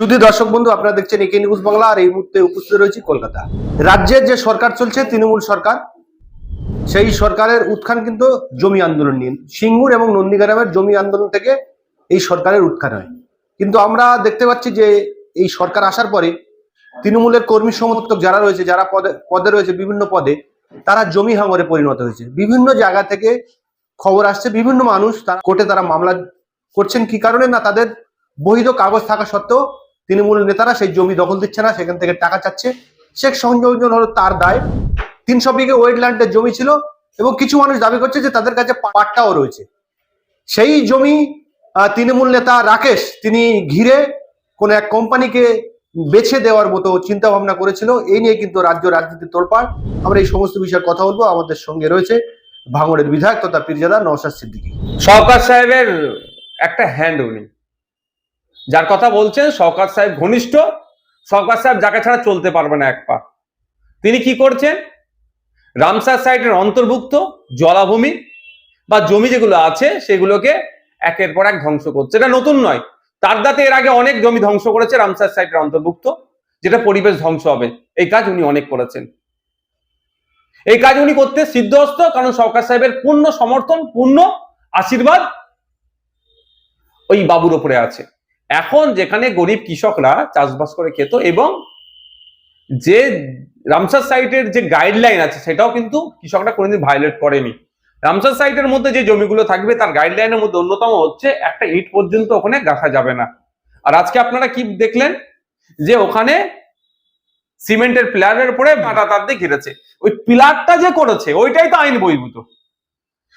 শুধু দর্শক বন্ধু, আপনারা দেখছেন একে নিউজ বাংলা, আর এই মুহূর্তে উপস্থিত রয়েছে কলকাতা। রাজ্যের যে সরকার চলছে, তৃণমূল সরকার, সেই সরকারের উত্থান কিন্তু জমি আন্দোলন নিয়ে। সিঙ্গুর এবং নন্দীগ্রামের জমি আন্দোলন থেকে এই সরকারের উত্থান হয়। কিন্তু আমরা দেখতে পাচ্ছি যে এই সরকার আসার পরে তৃণমূলের কর্মী সমর্থক যারা রয়েছে, যারা পদে পদে রয়েছে, বিভিন্ন পদে, তারা জমি হাঙরে পরিণত হয়েছে। বিভিন্ন জায়গা থেকে খবর আসছে, বিভিন্ন মানুষ তারা কোর্টে তারা মামলা করছেন কি কারণে, না তাদের বৈধ কাগজ থাকা সত্ত্বেও তৃণমূল নেতারা সেই জমি দখল দিচ্ছে না, সেখান থেকে টাকা চাচ্ছে। শেখ সংযোজন হলো তার দায়। তিনশো বিঘে ওয়েটল্যান্ডের জমি ছিল এবং কিছু মানুষ দাবি করছে যে তাদের কাছে পাট্টাও রয়েছে। সেই জমি তৃণমূল নেতা রাকেশ, তিনি ঘিরে কোন এক কোম্পানিকে বেছে দেওয়ার মতো চিন্তা ভাবনা করেছিল। এই নিয়ে কিন্তু রাজ্য রাজনীতি তোলপাড় আমরা এই সমস্ত বিষয়ে কথা বলব। আমাদের সঙ্গে রয়েছে ভাঙড়ের বিধায়ক তথা পীরজাদা নওশাদ সিদ্দিকী। শওকাত সাহেবের একটা হ্যান্ড উনি। যার কথা বলছেন শওকাত সাহেব ঘনিষ্ঠ। শওকাত সাহেব যাকে ছাড়া চলতে পারবে না এক পা। তিনি কি করছেন? রামসার সাইটের অন্তর্ভুক্ত জলাভূমি বা জমি যেগুলো আছে সেগুলোকে একের পর এক ধ্বংস করছে। এটা নতুন নয়। তার দাতে এর আগে অনেক জমি ধ্বংস করেছে রামসার সাইটের অন্তর্ভুক্ত, যেটা পরিবেশ ধ্বংস হবে। এই কাজ উনি অনেক করেছেন। এই কাজ উনি করতে সিদ্ধহস্ত, কারণ সরকার সাহেবের পূর্ণ সমর্থন, পূর্ণ আশীর্বাদ ওই বাবুর ওপরে আছে। এখন যেখানে গরিব কৃষকরা চাষবাস করে খেত এবং যে রামসার সাইটের যে গাইডলাইন আছে, সেটাও কিন্তু কৃষকরা কোনোদিন ভায়োলেট করেনি। রামসার সাইটের মধ্যে যে জমিগুলো থাকবে, তার গাইডলাইনের মধ্যে অন্যতম হচ্ছে একটা ইট পর্যন্ত ওখানে গাছা যাবে না। আর আজকে আপনারা কি দেখলেন? যে ওখানে সিমেন্টের প্লারের উপরে কাঁটা তার দিয়ে ঘিরেছে। ওই পিলারটা যে করেছে, ওইটাই তো আইন বহির্ভূত।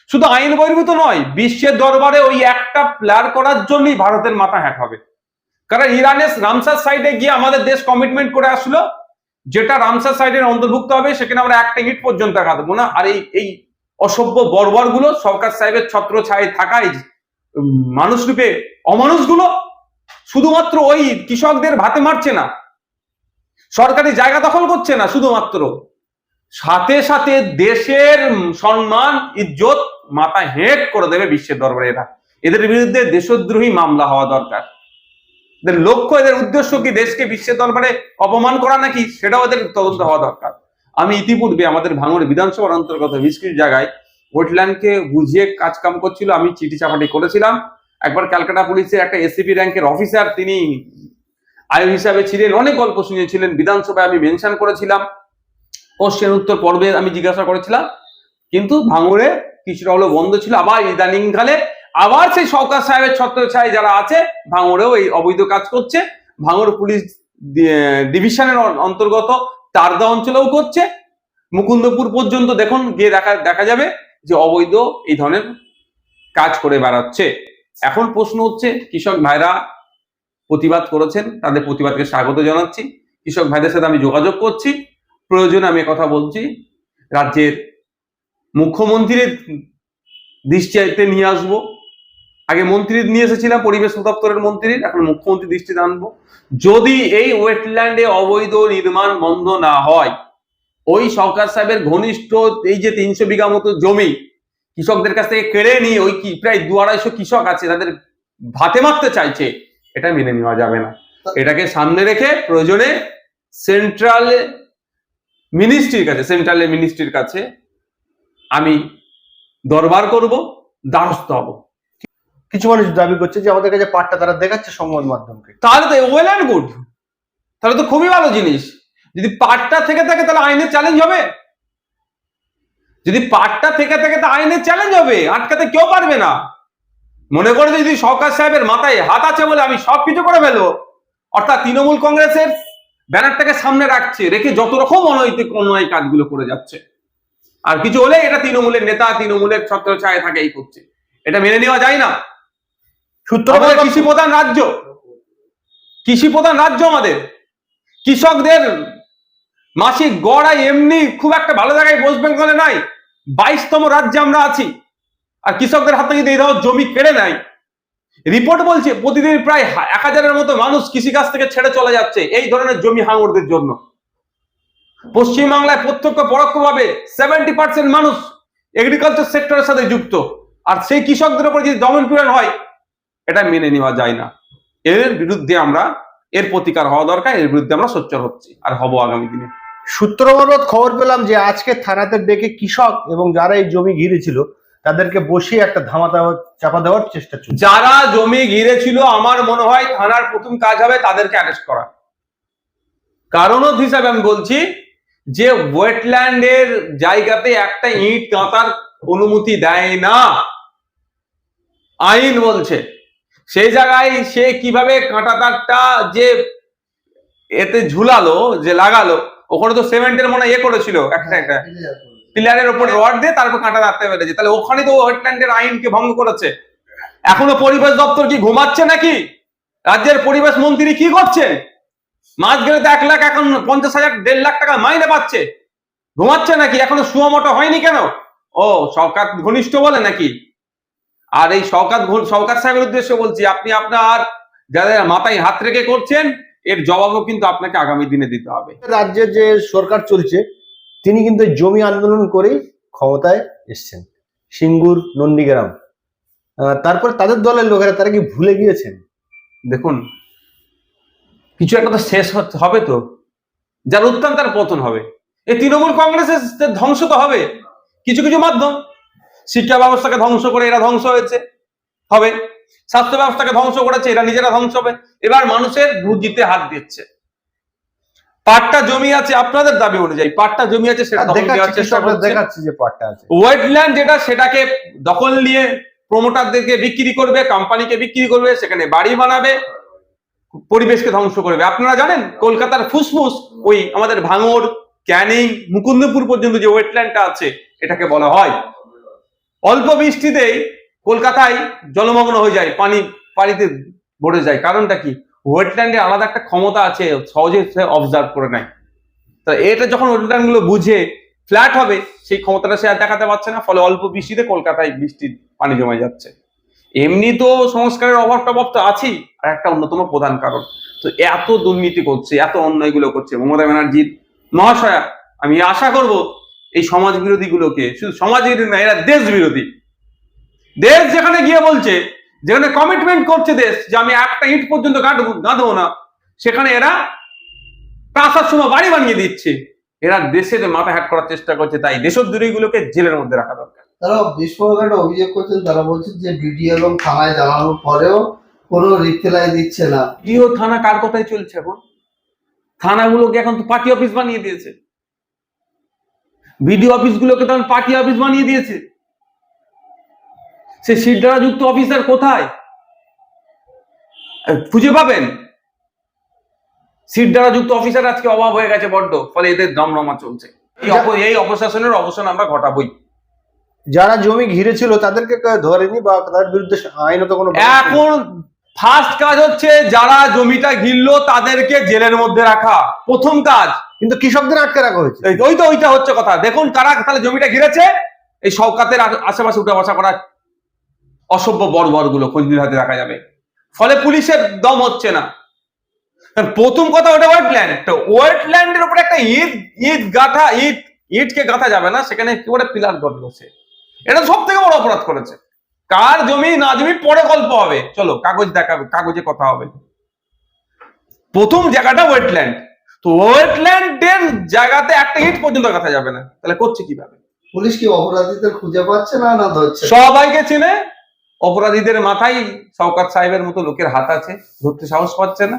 শুধু আইন বহির্ভূত নয় বিশ্বের দরবারে ওই একটা প্লেয়ার করার জন্যই ভারতের মাথা হ্যাট হবে। কারণ ইরানের রামসার সাইডে গিয়ে আমাদের দেশ কমিটমেন্ট করে আসলো যেটা রামসার সাইডের অন্তর্ভুক্ত হবে সেখানে আমরা একটা ইট পর্যন্ত কাটবো না। আর এই এই অসভ্য বর্বরগুলো সরকার সাহেবের ছত্র ছায় থাকায় উম, মানুষ রূপে অমানুষগুলো শুধুমাত্র ওই কৃষকদের ভাতে মারছে না। সরকারি জায়গা দখল করছে না শুধুমাত্র। সাথে সাথে দেশের সম্মান, ইজ্জত মাথা হেঁট করে দেবে বিশ্বের দরবারে এরা। এদের বিরুদ্ধে দেশদ্রোহী মামলা হওয়া দরকার। এদের লক্ষ্য, এদের উদ্দেশ্য কি দেশকে বিশ্বের দরবারে অপমান করা নাকি? সেটাও এদের তদন্ত হওয়া দরকার। আমি ইতিপূর্বে আমাদের ভাঙড় বিধানসভার অন্তর্গত বেশ জায়গায় ওয়েটল্যান্ডকে বুঝিয়ে কাজ কাম করছিল। আমি চিঠি চাপাটি করেছিলাম। একবার ক্যালকাটা পুলিশের একটা এসিপি র্যাঙ্কের অফিসার, তিনি আয়ু হিসাবে ছিলেন, অনেক গল্প শুনিয়েছিলেন। বিধানসভায় আমি মেনশন করেছিলাম। কোশ্চেন উত্তর পর্বে আমি জিজ্ঞাসা করেছিলাম, কিন্তু ভাঙড়ে কিছুটা হলো বন্ধ ছিল। আবার ইদানিংকালে আবার সেই সরকার সাহেবের ছত্র ছায় যারা আছে, ভাঙড়েও এই অবৈধ কাজ করছে। ভাঙড় পুলিশ ডিভিশনের অন্তর্গত তারদা অঞ্চলেও করছে। মুকুন্দপুর পর্যন্ত দেখুন, গিয়ে দেখা দেখা যাবে যে অবৈধ এই ধরনের কাজ করে বেড়াচ্ছে। এখন প্রশ্ন হচ্ছে, কৃষক ভাইরা প্রতিবাদ করেছেন, তাদের প্রতিবাদকে স্বাগত জানাচ্ছি। কৃষক ভাইদের সাথে আমি যোগাযোগ করছি। প্রয়োজনে আমি কথা বলছি। রাজ্যের মুখ্যমন্ত্রীর দৃষ্টিতে নিয়ে আসব। আগে মন্ত্রী নিয়ে এসেছিলাম পরিবেশ দপ্তরের মন্ত্রীর এখন মুখ্যমন্ত্রী দৃষ্টিতে আনব। যদি এই ওয়েটল্যান্ডে অবৈধ নির্মাণ বন্ধ না হয় ওই সরকার সাহেবের ঘনিষ্ঠ এই যে তিনশো বিঘা মতো জমি কৃষকদের কাছ থেকে কেড়ে নিয়ে ওই কি প্রায় দু আড়াইশো কৃষক আছে তাদের ভাতে মারতে চাইছে এটা মেনে নেওয়া যাবে না। এটাকে সামনে রেখে প্রয়োজনে সেন্ট্রাল মিনিস্ট্রির কাছে সেন্ট্রাল মিনিস্ট্রির কাছে আমি দরবার করব দ্বারস্থ হব। কিছু মানুষ দাবি করছে যে আমাদের কাছে পাট্টা তারা দেখাচ্ছে সংবাদ মাধ্যমকে। তাহলে তো ওয়েল অ্যান্ড গুড তাহলে তো খুবই ভালো জিনিস। যদি পাটটা থেকে থাকে তাহলে আইনের চ্যালেঞ্জ হবে। যদি পাটটা থেকে থাকে তা আইনের চ্যালেঞ্জ হবে। আটকাতে কেউ পারবে না। মনে করে যদি সরকার সাহেবের মাথায় হাত আছে বলে আমি সব কিছু করে ফেলব। অর্থাৎ তৃণমূল কংগ্রেসের ব্যানারটাকে সামনে রাখছে রেখে যত রকম অনৈতিক অন্যায় কাজগুলো করে যাচ্ছে। আর কিছু হলে এটা তৃণমূলের নেতা তৃণমূলের ছত্র ছায় থাকে এই করছে। এটা মেনে নেওয়া যায় না। সূত্র কৃষি প্রধান রাজ্য। কৃষি প্রধান রাজ্য আমাদের। কৃষকদের মাসিক গড়াই এমনি খুব একটা ভালো জায়গায় ওয়েস্ট বেঙ্গলে নাই। বাইশতম রাজ্যে আমরা আছি। আর কৃষকদের হাত থেকে যদি এই ধরনের জমি কেড়ে নেয় রিপোর্ট বলছে, প্রতিদিন প্রায় এক হাজারের মতো মানুষ কৃষিকাজ থেকে ছেড়ে চলে যাচ্ছে এই ধরনের জমি হাঙরদের জন্য। পশ্চিমবাংলায় প্রত্যক্ষ পরোক্ষভাবে সেভেন্টি পার্সেন্ট মানুষ এগ্রিকালচার সেক্টরের সাথে যুক্ত। আর সেই কৃষকদের উপর যদি দমন পীড়ন হয়, এটা মেনে নেওয়া যায় না। এর বিরুদ্ধে আমরা, এর প্রতিকার হওয়া দরকার, এর বিরুদ্ধে আমরা সোচ্চার হচ্ছি, আর হব আগামী দিনে। সূত্র খবর পেলাম যে আজকে থানাতে ডেকে কৃষক এবং যারা এই জমি ঘিরে ছিল তাদেরকে বসিয়ে একটা ধামা দেওয়ার চাপা দেওয়ার চেষ্টা চলছে। যারা জমি ঘিরে ছিল আমার মনে হয় থানার প্রথম কাজ হবে তাদেরকে অ্যারেস্ট করা। কারণ হিসাবে আমি বলছি যে ওয়েটল্যান্ডের জায়গাতে একটা ইট গাঁথার অনুমতি দেয় না। আইন বলছে সেই জায়গায় সে কীভাবে কাঁটা তারটা যে এতে ঝুলালো যে লাগালো ওখানে তো সিমেন্টের মনে হয় ইয়ে করেছিল একটা একটা পিলারের উপর রড দিয়ে তারপর কাঁটা রাখতে পেরেছে। তাহলে ওখানে তো ওয়েটল্যান্ডের আইনকে ভঙ্গ করেছে। এখনও পরিবেশ দপ্তর কি ঘুমাচ্ছে নাকি? রাজ্যের পরিবেশ মন্ত্রী কি করছেন? মাছ গেলে তো এক লাখ এখন পঞ্চাশ হাজার, দেড় লাখ টাকা মাইনে পাচ্ছে। ঘুমাচ্ছে নাকি? এখনও সুয়ামটো হয়নি কেন? ও শওকাত ঘনিষ্ঠ বলে নাকি? আর এই শওকাত শওকাত সাহেবের উদ্দেশ্যে বলছি, আপনি আপনার যাদের মাথায় হাত রেখে করছেন, এর জবাবও কিন্তু আপনাকে আগামী দিনে দিতে হবে। রাজ্যের যে সরকার চলছে তিনি কিন্তু জমি আন্দোলন করেই ক্ষমতায় এসছেন। সিঙ্গুর, নন্দীগ্রাম। তারপর তাদের দলের লোকেরা তারা কি ভুলে গিয়েছেন? দেখুন, কিছু একটা তো শেষ হবে তো। যার উত্থান তার পতন হবে। এই তৃণমূল কংগ্রেসের ধ্বংস তো হবে। কিছু কিছু মাধ্যম। শিক্ষা ব্যবস্থাকে ধ্বংস করে এরা ধ্বংস হয়েছে। হবে। স্বাস্থ্য ব্যবস্থাকে ধ্বংস করেছে, এরা নিজেরা ধ্বংস হবে। এবার মানুষের রুজিতে হাত দিচ্ছে। পাট্টা জমি আছে আপনাদের দাবি অনুযায়ী পাটটা জমি আছে সেটা দখল দেওয়ার চেষ্টা দেখাচ্ছি যে পাটটা আছে। ওয়েটল্যান্ড যেটা সেটাকে দখল নিয়ে প্রমোটারদেরকে বিক্রি করবে কোম্পানিকে বিক্রি করবে সেখানে বাড়ি বানাবে পরিবেশকে ধ্বংস করবে। আপনারা জানেন কলকাতার ফুসফুস ওই আমাদের ভাঙর ক্যানিং মুকুন্দপুর পর্যন্ত যে ওয়েটল্যান্ডটা আছে এটাকে বলা হয়। অল্প বৃষ্টিতেই কলকাতায় জলমগ্ন হয়ে যায় পানি পানিতে ভরে যায়। কারণটা কি? ওয়েটল্যান্ডে আলাদা একটা ক্ষমতা আছে, সহজে সে অবজার্ভ করে নেয়। তা এটা যখন ওয়েটল্যান্ডগুলো বুঝে ফ্ল্যাট হবে, সেই ক্ষমতাটা সে আর দেখাতে পারছে না, ফলে অল্প বৃষ্টিতে কলকাতায় বৃষ্টির পানি জমে যাচ্ছে। এমনি তো সংস্কারের অভাব টভাব তো আছেই, আর একটা অন্যতম প্রধান কারণ। তো এত দুর্নীতি করছে, এত অন্যায়গুলো করছে, মমতা ব্যানার্জির মহাশয়া, আমি আশা করব এই সমাজ বিরোধী গুলোকে শুধু সমাজ বিরোধী না, এরা দেশ বিরোধী দেশ যেখানে গিয়ে বলছে যেখানে কমিটমেন্ট করছে দেশ যে আমি একটা ইট পর্যন্ত গাঁদবো গাঁদবো না সেখানে এরা আসার সময় বাড়ি বানিয়ে দিচ্ছে। এরা দেশের মাথা হ্যাট করার চেষ্টা করছে তাই দেশদ্রোহী গুলোকে জেলের মধ্যে রাখা দরকার। তারা বিস্ফোরক একটা অভিযোগ করছেন তারা বলছেন যে বিডিও এবং থানায় জানানোর পরেও কোনো রিপ্লাই দিচ্ছে না। প্রিয় থানা কার কথাই চলছে এখন? থানাগুলোকে এখন তো পার্টি অফিস বানিয়ে দিয়েছে। বিডিও অফিসগুলোকে তো এখন পার্টি অফিস বানিয়ে দিয়েছে। সে সিট যুক্ত অফিসার কোথায়? খুঁজে পাবেন? সিট দ্বারা যুক্ত অফিসার আজকে অভাব হয়ে গেছে বড্ড ফলে এদের দমরমা চলছে। এই অপ- এই অপশাসনের অবসান আমরা ঘটাবই। যারা জমি ঘিরে ছিল তাদেরকে ধরেনি বা তাদের বিরুদ্ধে আইনত কোনো এখন ফার্স্ট কাজ হচ্ছে যারা জমিটা ঘিরলো তাদেরকে জেলের মধ্যে রাখা। প্রথম কাজ। কিন্তু কৃষকদের আটকে রাখা হয়েছে। ওই তো ওইটা হচ্ছে কথা। দেখুন কারা তাহলে জমিটা ঘিরেছে। এই শওকাতের আশেপাশে উঠে বসা করা অসভ্য বড় বড়গুলো খোঁজবির হাতে রাখা যাবে? ফলে পুলিশের দম হচ্ছে না। প্রথম কথা ওটা ওয়েটল্যান্ড ওয়েটল্যান্ডের উপরে একটা ইট ইট গাঁথা ইট ইটকে গাঁথা যাবে না সেখানে কি করে পিলার গড়লো সে এটা সব থেকে বড় অপরাধ করেছে। কার জমি না জমি পরে গল্প হবে। চলো কাগজ দেখাবে কাগজে কথা হবে। প্রথম জায়গাটা ওয়েটল্যান্ড তো ওয়েটল্যান্ডের জায়গাতে একটা ইট পর্যন্ত গাঁথা যাবে না। তাহলে করছে কীভাবে? পুলিশ কি অপরাধীদের খুঁজে পাচ্ছে না না ধরছে? সবাইকে চেনে অপরাধীদের মাথায় শওকাত সাহেবের মতো লোকের হাত আছে ধরতে সাহস পাচ্ছে না।